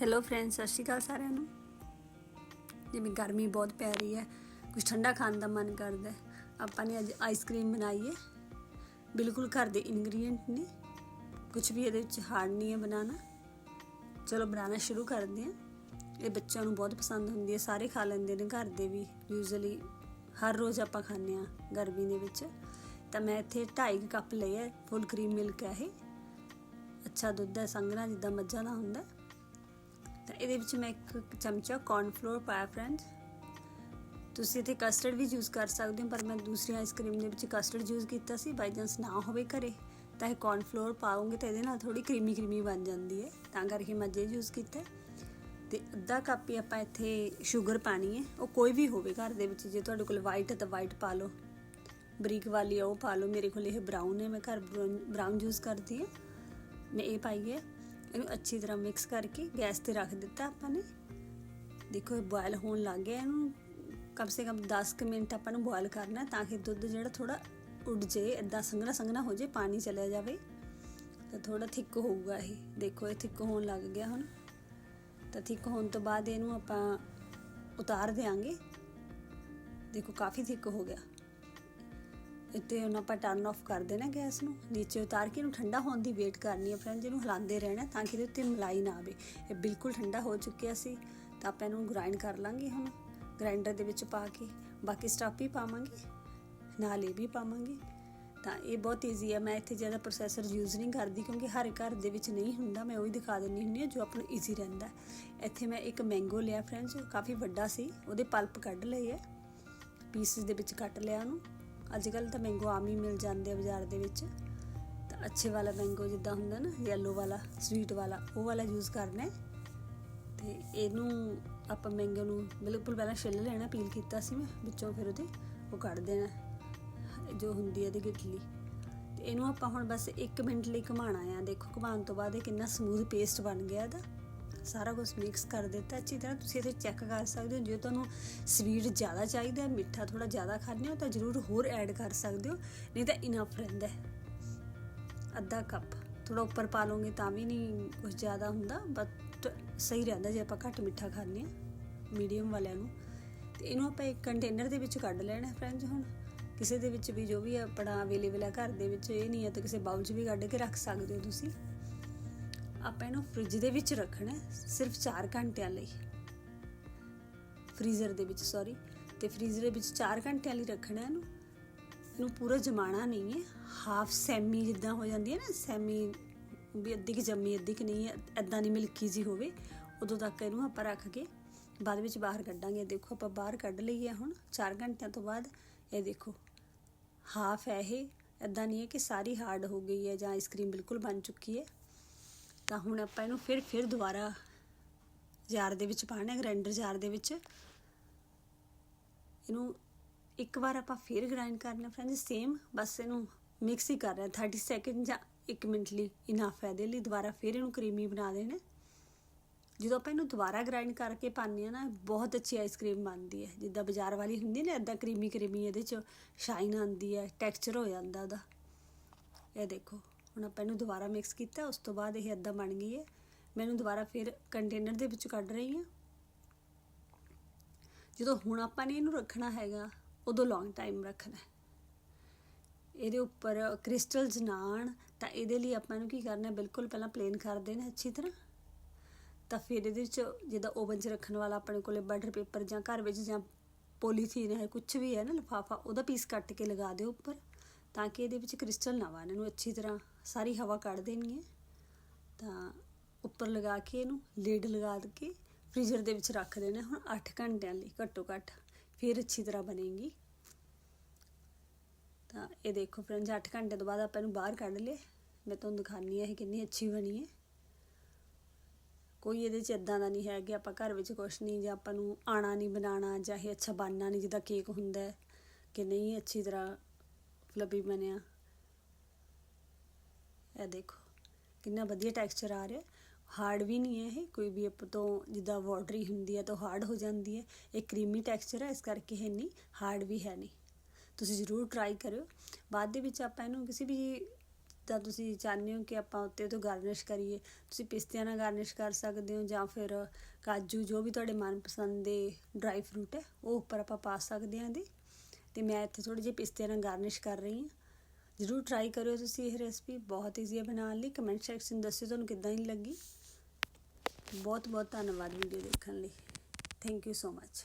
Hello friends ਸਤਿ ਸ਼੍ਰੀ ਅਕਾਲ ਸਾਰਿਆਂ ਨੂੰ। ਜਿਵੇਂ ਗਰਮੀ ਬਹੁਤ ਪੈ ਰਹੀ ਹੈ ਕੁਝ ਠੰਡਾ ਖਾਣ ਦਾ ਮਨ ਕਰਦਾ ਆਪਾਂ ਨੇ ਅੱਜ ਆਈਸਕ੍ਰੀਮ ਬਣਾਈ ਹੈ। ਬਿਲਕੁਲ ਘਰ ਦੇ ਇਨਗਰੀਡੀਐਂਟ ਨੇ। ਕੁਝ ਵੀ ਇਹਦੇ ਵਿੱਚ ਹਾਰਡ ਨਹੀਂ ਹੈ ਬਣਾਉਣਾ। ਚਲੋ ਬਣਾਉਣਾ ਸ਼ੁਰੂ ਕਰਦੇ ਹਾਂ। ਇਹ ਬੱਚਿਆਂ ਨੂੰ ਬਹੁਤ ਪਸੰਦ ਹੁੰਦੀ ਹੈ, ਸਾਰੇ ਖਾ ਲੈਂਦੇ ਨੇ ਘਰ ਦੇ ਵੀ। ਯੂਜ਼ੂਅਲੀ ਹਰ ਰੋਜ਼ ਆਪਾਂ ਖਾਂਦੇ ਆ ਗਰਮੀ ਦੇ ਵਿੱਚ। ਤਾਂ ਮੈਂ ਇੱਥੇ 2.5 ਕੱਪ ਲਏ ਹੈ ਫੁੱਲ ਕਰੀਮ ਮਿਲਕ ਹੈ ਇਹ। ਅੱਛਾ ਦੁੱਧ ਹੈ, ਸੰਘਣਾ ਜਿੱਦਾਂ ਮੱਝਾਂ ਦਾ ਹੁੰਦਾ ਤਾਂ ਇਹਦੇ ਵਿੱਚ ਮੈਂ ਇੱਕ ਚਮਚਾ ਕੌਰਨਫਲੋਰ ਪਾਇਆ ਫਰੈਂਡ ਤੁਸੀਂ ਇੱਥੇ ਕਸਟਰਡ ਵੀ ਯੂਜ਼ ਕਰ ਸਕਦੇ ਹੋ, ਪਰ ਮੈਂ ਦੂਸਰੀ ਆਈਸਕ੍ਰੀਮ ਦੇ ਵਿੱਚ ਕਸਟਰਡ ਯੂਜ਼ ਕੀਤਾ ਸੀ। ਬਾਈ ਚਾਂਸ ਨਾ ਹੋਵੇ ਘਰੇ, ਤਾਂ ਇਹ ਕੌਰਨਫਲੋਰ ਪਾਉਂਗੇ ਤਾਂ ਇਹਦੇ ਨਾਲ ਥੋੜੀ ਕਰੀਮੀ ਕਰੀਮੀ ਬਣ ਜਾਂਦੀ ਹੈ। ਤਾਂ ਕਰਕੇ ਮੈਂ ਜੇ ਯੂਜ਼ ਕੀਤਾ। ਹੈ। ਤੇ ਅੱਧਾ ਕੱਪ ਹੀ ਆਪਾਂ ਇੱਥੇ ਸ਼ੂਗਰ ਪਾਣੀ ਹੈ। ਉਹ ਕੋਈ ਵੀ ਹੋਵੇ ਘਰ ਦੇ ਵਿੱਚ, ਜੇ ਤੁਹਾਡੇ ਕੋਲ ਵਾਈਟ ਹੈ ਤਾਂ ਵਾਈਟ ਪਾ ਲਓ। ਬਰੀਕ ਵਾਲੀ ਆ, ਉਹ ਪਾ ਲਓ। ਮੇਰੇ ਕੋਲ ਇਹ ਬਰਾਊਨ ਹੈ, ਮੈਂ ਘਰ ਬਰਾਊਨ ਯੂਜ਼ ਕਰਦੀ ਹਾਂ। ਮੈਂ ਇਹ ਪਾਈ ਹੈ। ਇਹਨੂੰ ਅੱਛੀ ਤਰ੍ਹਾਂ ਮਿਕਸ ਕਰਕੇ ਗੈਸ ਤੇ ਰੱਖ ਦਿੱਤਾ ਆਪਾਂ ਨੇ। ਦੇਖੋ ਇਹ ਬੋਇਲ ਹੋਣ ਲੱਗ ਗਿਆ, ਇਹਨੂੰ ਕਮ ਸੇ ਕਮ 10 ਕੁ ਮਿੰਟ ਆਪਾਂ ਨੂੰ ਬੋਇਲ ਕਰਨਾ ਤਾਂ ਕਿ ਦੁੱਧ ਜਿਹੜਾ ਥੋੜਾ ਉੱਡ ਜੇ ਇਦਾਂ ਸੰਘਣਾ ਸੰਘਣਾ ਹੋ ਜੇ, ਪਾਣੀ ਚਲਿਆ ਜਾਵੇ। ਤਾਂ ਥੋੜਾ ਥਿੱਕ ਹੋਊਗਾ ਇਹ। ਦੇਖੋ ਇਹ ਥਿੱਕ ਹੋਣ ਲੱਗ ਗਿਆ ਹੁਣ। ਤਾਂ ਥਿੱਕ ਹੋਣ ਤੋਂ ਬਾਅਦ ਇਹਨੂੰ ਆਪਾਂ ਉਤਾਰ ਦੇਾਂਗੇ ਦੇਖੋ ਕਾਫੀ ਥਿੱਕ ਹੋ ਗਿਆ। ਇੱਥੇ ਹੁਣ ਆਪਾਂ ਟਰਨ ਆਫ ਕਰ ਦੇਣਾ ਗੈਸ ਨੂੰ। ਨੀਚੇ ਉਤਾਰ ਕੇ ਇਹਨੂੰ ਠੰਡਾ ਹੋਣ ਦੀ ਵੇਟ ਕਰਨੀ ਹੈ ਫਰੈਂਡ ਇਹਨੂੰ ਹਿਲਾਉਂਦੇ ਰਹਿਣਾ, ਤਾਂ ਕਿ ਇਹਦੇ ਉੱਤੇ ਮਲਾਈ ਨਾ ਆਵੇ। ਇਹ ਬਿਲਕੁਲ ਠੰਡਾ ਹੋ ਚੁੱਕਿਆ ਸੀ, ਤਾਂ ਆਪਾਂ ਇਹਨੂੰ ਗ੍ਰਾਈਂਡ ਕਰ ਲਾਂਗੇ ਹੁਣ। ਗ੍ਰਾਈਂਡਰ ਦੇ ਵਿੱਚ ਪਾ ਕੇ। ਬਾਕੀ ਸਟਫ ਵੀ ਪਾਵਾਂਗੇ, ਨਾਲ ਇਹ ਵੀ ਪਾਵਾਂਗੇ। ਤਾਂ ਇਹ ਬਹੁਤ ਈਜ਼ੀ ਹੈ ਮੈਂ ਇੱਥੇ ਜ਼ਿਆਦਾ ਪ੍ਰੋਸੈਸਰ ਯੂਜ਼ ਨਹੀਂ ਕਰਦੀ, ਕਿਉਂਕਿ ਹਰ ਘਰ ਦੇ ਵਿੱਚ ਨਹੀਂ ਹੁੰਦਾ। ਮੈਂ ਉਹੀ ਦਿਖਾ ਦਿੰਦੀ ਹੁੰਦੀ ਹਾਂ ਜੋ ਆਪਾਂ ਨੂੰ ਈਜ਼ੀ ਰਹਿੰਦਾ। ਇੱਥੇ ਮੈਂ ਇੱਕ ਮੈਂਗੋ ਲਿਆ ਫਰੈਂਡਸ ਕਾਫੀ ਵੱਡਾ ਸੀ। ਉਹਦੇ ਪਲਪ ਕੱਢ ਲਏ ਹੈ ਪੀਸਸ ਦੇ ਵਿੱਚ ਕੱਟ ਲਿਆ ਉਹਨੂੰ। ਅੱਜ ਕੱਲ ਤਾਂ ਮੈਂਗੋ ਆਮ ਹੀ ਮਿਲ ਜਾਂਦੇ ਆ ਬਾਜ਼ਾਰ ਦੇ ਵਿੱਚ। ਤਾਂ ਅੱਛੇ ਵਾਲਾ ਮੈਂਗੋ ਜਿੱਦਾਂ ਹੁੰਦਾ ਨਾ ਯੈਲੋ ਵਾਲਾ ਸਵੀਟ ਵਾਲਾ, ਉਹ ਵਾਲਾ ਯੂਜ਼ ਕਰਨਾ ਹੈ। ਤੇ ਇਹਨੂੰ ਆਪਾਂ ਮੈਂਗੋ ਨੂੰ ਬਿਲਕੁਲ ਪਹਿਲਾਂ ਛਿੱਲ ਲੈਣਾ ਪੀਲ ਕੀਤਾ ਸੀ ਮੈਂ ਵਿੱਚੋਂ ਫਿਰ ਉਹਦੇ, ਉਹ ਕੱਢ ਦੇਣਾ ਜੋ ਹੁੰਦੀ ਹੈ ਇਹਦੀ ਗਿੱਟਲੀ। ਤੇ ਇਹਨੂੰ ਆਪਾਂ ਹੁਣ ਬਸ 1 ਮਿੰਟ ਲਈ ਘੁਮਾਣਾ ਆ। ਦੇਖੋ, ਘੁਮਾਉਣ ਤੋਂ ਬਾਅਦ ਇਹ ਕਿੰਨਾ ਸਮੂਥ ਪੇਸਟ ਬਣ ਗਿਆ ਇਹਦਾ। ਸਾਰਾ ਕੁਝ ਮਿਕਸ ਕਰ ਦਿੱਤਾ। ਅੱਛੀ ਤਰ੍ਹਾਂ ਤੁਸੀਂ ਇਹਦੇ ਚੈੱਕ ਕਰ ਸਕਦੇ ਹੋ। ਜੇ ਤੁਹਾਨੂੰ ਸਵੀਟ ਜ਼ਿਆਦਾ ਚਾਹੀਦਾ ਹੈ, ਮਿੱਠਾ ਥੋੜਾ ਜ਼ਿਆਦਾ ਖਾਣੇ ਹੋ, ਤਾਂ ਜ਼ਰੂਰ ਹੋਰ ਐਡ ਕਰ ਸਕਦੇ ਹੋ। ਨਹੀਂ ਤਾਂ ਇਨਫ ਰਹਿੰਦਾ ਹੈ। ਅੱਧਾ ਕੱਪ ਥੋੜਾ ਉੱਪਰ ਪਾ ਲਓਗੇ ਤਾਂ ਵੀ ਨਹੀਂ ਕੁਝ ਜ਼ਿਆਦਾ ਹੁੰਦਾ ਬਟ ਸਹੀ ਰਹਿੰਦਾ ਜੇ ਆਪਾਂ ਘੱਟ ਮਿੱਠਾ ਖਾਂਦੇ ਆ ਮੀਡੀਅਮ ਵਾਲਿਆਂ ਨੂੰ। ਤੇ ਇਹਨੂੰ ਆਪਾਂ ਇੱਕ ਕੰਟੇਨਰ ਦੇ ਵਿੱਚ ਕੱਢ ਲੈਣਾ ਫਰੈਂਡਸ ਹੁਣ। ਕਿਸੇ ਦੇ ਵਿੱਚ ਵੀ ਜੋ ਵੀ ਆਪਣਾ ਅਵੇਲੇਬਲ ਹੈ, ਘਰ ਦੇ ਵਿੱਚ ਇਹ ਨਹੀਂ ਹੈ ਤਾਂ ਕਿਸੇ ਬਾਉਲ 'ਚ ਵੀ ਕੱਢ ਕੇ ਰੱਖ ਸਕਦੇ ਹੋ ਤੁਸੀਂ। ਆਪਾਂ ਇਹਨੂੰ ਫ੍ਰਿਜ ਦੇ ਵਿੱਚ ਰੱਖਣਾ ਸਿਰਫ 4 ਘੰਟਿਆਂ ਲਈ। ਫ੍ਰੀਜ਼ਰ ਦੇ ਵਿੱਚ ਸੌਰੀ ਤੇ ਫ੍ਰੀਜ਼ਰ ਦੇ ਵਿੱਚ 4 ਘੰਟਿਆਂ ਲਈ ਰੱਖਣਾ ਇਹਨੂੰ। ਇਹਨੂੰ ਪੂਰਾ ਜਮਾਣਾ ਨਹੀਂ ਹੈ। ਹਾਫ ਸੈਮੀ ਜਿੱਦਾਂ ਹੋ ਜਾਂਦੀ ਹੈ ਨਾ ਸੈਮੀ ਵੀ ਅੱਧੀ ਕਿ ਜੰਮੀ, ਅੱਧੀ ਕਿ ਨਹੀਂ ਐਦਾਂ ਨਹੀਂ ਮਿਲਕੀ ਜੀ ਹੋਵੇ, ਉਦੋਂ ਤੱਕ ਇਹਨੂੰ ਆਪਾਂ ਰੱਖ ਕੇ ਬਾਅਦ ਵਿੱਚ ਬਾਹਰ ਕੱਢਾਂਗੇ। ਦੇਖੋ, ਆਪਾਂ ਬਾਹਰ ਕੱਢ ਲਈ ਹੈ ਹੁਣ 4 ਘੰਟਿਆਂ ਤੋਂ ਬਾਅਦ। ਇਹ ਦੇਖੋ ਹਾਫ ਹੈ ਇਹ। ਐਦਾਂ ਨਹੀਂ ਹੈ ਕਿ ਸਾਰੀ ਹਾਰਡ ਹੋ ਗਈ ਹੈ ਜਾਂ ਆਈਸਕ੍ਰੀਮ ਬਿਲਕੁਲ ਬਣ ਚੁੱਕੀ ਹੈ। ਤਾਂ ਹੁਣ ਆਪਾਂ ਇਹਨੂੰ ਫਿਰ ਫਿਰ ਦੁਬਾਰਾ ਜਾਰ ਦੇ ਵਿੱਚ ਪਾਣਾ ਗ੍ਰਾਈਂਡਰ ਜਾਰ ਦੇ ਵਿੱਚ। ਇਹਨੂੰ ਇੱਕ ਵਾਰ ਆਪਾਂ ਫਿਰ ਗ੍ਰਾਈਂਡ ਕਰਨਾ ਫਰੈਂਡਸ ਸੇਮ ਬਸ ਇਹਨੂੰ ਮਿਕਸ ਹੀ ਕਰ ਰਹੇ 30 ਸੈਕਿੰਡ ਜਾਂ 1 ਮਿੰਟ ਲਈ ਇਨਫ ਹੈ ਦੇ ਲਈ। ਦੁਬਾਰਾ ਫਿਰ ਇਹਨੂੰ ਕਰੀਮੀ ਬਣਾ ਦੇਣਾ। ਜਦੋਂ ਆਪਾਂ ਇਹਨੂੰ ਦੁਬਾਰਾ ਗ੍ਰਾਈਂਡ ਕਰਕੇ ਪਾਉਂਦੇ ਆ ਨਾ, ਬਹੁਤ ਅੱਛੀ ਆਈਸਕ੍ਰੀਮ ਬਣਦੀ ਹੈ। ਜਿੱਦਾਂ ਬਾਜ਼ਾਰ ਵਾਲੀ ਹੁੰਦੀ ਨਾ ਇਦਾਂ ਕਰੀਮੀ ਕਰੀਮੀ ਇਹਦੇ ਚ ਸ਼ਾਈਨ ਆਉਂਦੀ ਹੈ ਟੈਕਸਚਰ ਹੋ ਜਾਂਦਾ ਉਹਦਾ। ਇਹ ਦੇਖੋ। ਹੁਣ ਆਪਾਂ ਇਹਨੂੰ ਦੁਬਾਰਾ ਮਿਕਸ ਕੀਤਾ, ਉਸ ਤੋਂ ਬਾਅਦ ਇਹ ਅੱਧਾ ਬਣ ਗਈ ਹੈ। ਮੈਂ ਇਹਨੂੰ ਦੁਬਾਰਾ ਫਿਰ ਕੰਟੇਨਰ ਦੇ ਵਿੱਚ ਕੱਢ ਰਹੀ ਹਾਂ। ਜਦੋਂ ਹੁਣ ਆਪਾਂ ਨੇ ਇਹਨੂੰ ਰੱਖਣਾ ਹੈਗਾ, ਉਦੋਂ ਲੌਂਗ ਟਾਈਮ ਰੱਖਣਾ ਹੈ। ਇਹਦੇ ਉੱਪਰ ਕ੍ਰਿਸਟਲਸ ਨਾ ਆਉਣ ਤਾਂ ਇਹਦੇ ਲਈ ਆਪਾਂ ਨੂੰ ਕੀ ਕਰਨਾ ਬਿਲਕੁਲ ਪਹਿਲਾਂ ਪਲੇਨ ਕਰ ਦੇਣਾ ਅੱਛੀ ਤਰ੍ਹਾਂ। ਤਾਂ ਫਿਰ ਇਹਦੇ ਵਿੱਚ ਜਿੱਦਾਂ ਓਵਨ 'ਚ ਰੱਖਣ ਵਾਲਾ ਆਪਣੇ ਕੋਲੇ ਬਟਰ ਪੇਪਰ ਜਾਂ ਘਰ ਵਿੱਚ ਜਾਂ ਪੋਲੀਥੀਨ ਹੈ ਕੁਝ ਵੀ ਹੈ ਨਾ, ਲਿਫਾਫਾ, ਉਹਦਾ ਪੀਸ ਕੱਟ ਕੇ ਲਗਾ ਦਿਓ ਉੱਪਰ। ਤਾਂ ਕਿ ਇਹਦੇ ਵਿੱਚ ਕ੍ਰਿਸਟਲ ਨਾ ਵਾ ਇਹਨਾਂ ਨੂੰ ਅੱਛੀ ਤਰ੍ਹਾਂ ਸਾਰੀ ਹਵਾ ਕੱਢ ਦੇਣੀ ਹੈ ਤਾਂ ਉੱਪਰ ਲਗਾ ਕੇ ਇਹਨੂੰ ਲਿਡ ਲਗਾ ਕੇ ਫ੍ਰੀਜ਼ਰ ਦੇ ਵਿੱਚ ਰੱਖ ਦੇਣਾ। ਹੁਣ 8 ਘੰਟਿਆਂ ਲਈ ਘੱਟੋ ਘੱਟ ਫਿਰ ਅੱਛੀ ਤਰ੍ਹਾਂ ਬਣੇਗੀ। ਤਾਂ ਇਹ ਦੇਖੋ ਫਰੈਂਡਸ 8 ਘੰਟੇ ਤੋਂ ਬਾਅਦ ਆਪਾਂ ਇਹਨੂੰ ਬਾਹਰ ਕੱਢ ਲਏ ਮੈਂ ਤੁਹਾਨੂੰ ਦਿਖਾਨੀ ਹੈ ਇਹ ਕਿੰਨੀ ਅੱਛੀ ਬਣੀ ਹੈ। ਕੋਈ ਇਹਦੇ ਚ ਇਦਾਂ ਦਾ ਨਹੀਂ ਹੈ ਕਿ ਆਪਾਂ ਘਰ ਵਿੱਚ ਕੁਛ ਨਹੀਂ ਜਾਂ ਆਪਾਂ ਨੂੰ ਆਣਾ ਨਹੀਂ, ਬਣਾਉਣਾ ਜਾਂ ਇਹ ਅੱਛਾ ਬਣਨਾ ਨਹੀਂ, ਜਿੱਦਾਂ ਕੇਕ ਹੁੰਦਾ ਕਿ ਨਹੀਂ, ਅੱਛੀ ਤਰ੍ਹਾਂ ਫਲੱਪੀ ਬਣਿਆ ਇਹ ਦੇਖੋ, ਕਿੰਨਾ ਵਧੀਆ ਟੈਕਸਚਰ ਆ ਰਿਹਾ। ਹਾਰਡ ਵੀ ਨਹੀਂ ਹੈ ਇਹ, ਕੋਈ ਵੀ ਆਪ ਤੋਂ ਜਿੱਦਾਂ ਵਾਟਰੀ ਹੁੰਦੀ ਹੈ ਤਾਂ ਹਾਰਡ ਹੋ ਜਾਂਦੀ ਹੈ। ਇਹ ਕਰੀਮੀ ਟੈਕਸਚਰ ਹੈ, ਇਸ ਕਰਕੇ ਇਹ ਨਹੀਂ ਹਾਰਡ ਵੀ ਹੈ ਨਹੀਂ। ਤੁਸੀਂ ਜ਼ਰੂਰ ਟਰਾਈ ਕਰਿਓ। ਬਾਅਦ ਦੇ ਵਿੱਚ ਆਪਾਂ ਇਹਨੂੰ ਕਿਸੇ ਵੀ ਤਾਂ ਤੁਸੀਂ ਚਾਹੁੰਦੇ ਹੋ ਕਿ ਆਪਾਂ ਉੱਤੇ ਤੋਂ ਗਾਰਨਿਸ਼ ਕਰੀਏ। ਤੁਸੀਂ ਪਿਸਤਿਆਂ ਨਾਲ ਗਾਰਨਿਸ਼ ਕਰ ਸਕਦੇ ਹੋ ਜਾਂ ਫਿਰ ਕਾਜੂ, ਜੋ ਵੀ ਤੁਹਾਡੇ ਮਨਪਸੰਦ ਦੇ ਡਰਾਈ ਫਰੂਟ ਹੈ, ਉਹ ਉੱਪਰ ਆਪਾਂ ਪਾ ਸਕਦੇ ਹਾਂ ਦੀ ਤੇ ਮੈਂ ਇੱਥੇ ਥੋੜੇ ਜਿਹੇ ਪਿਸਤਿਆਂ ਨਾਲ ਗਾਰਨਿਸ਼ ਕਰ ਰਹੀ ਹਾਂ। ਜ਼ਰੂਰ ਟਰਾਈ ਕਰਿਓ ਤੁਸੀਂ ਇਹ ਰੈਸਪੀ ਬਹੁਤ ਈਜ਼ੀ ਹੈ ਬਣਾਉਣ ਲਈ। ਕਮੈਂਟ ਸੈਕਸ਼ਨ ਦੱਸਿਓ ਤੁਹਾਨੂੰ ਕਿੱਦਾਂ ਦੀ ਲੱਗੀ। ਬਹੁਤ ਬਹੁਤ ਧੰਨਵਾਦ ਵੀਡੀਓ ਦੇਖਣ ਲਈ। Thank you so much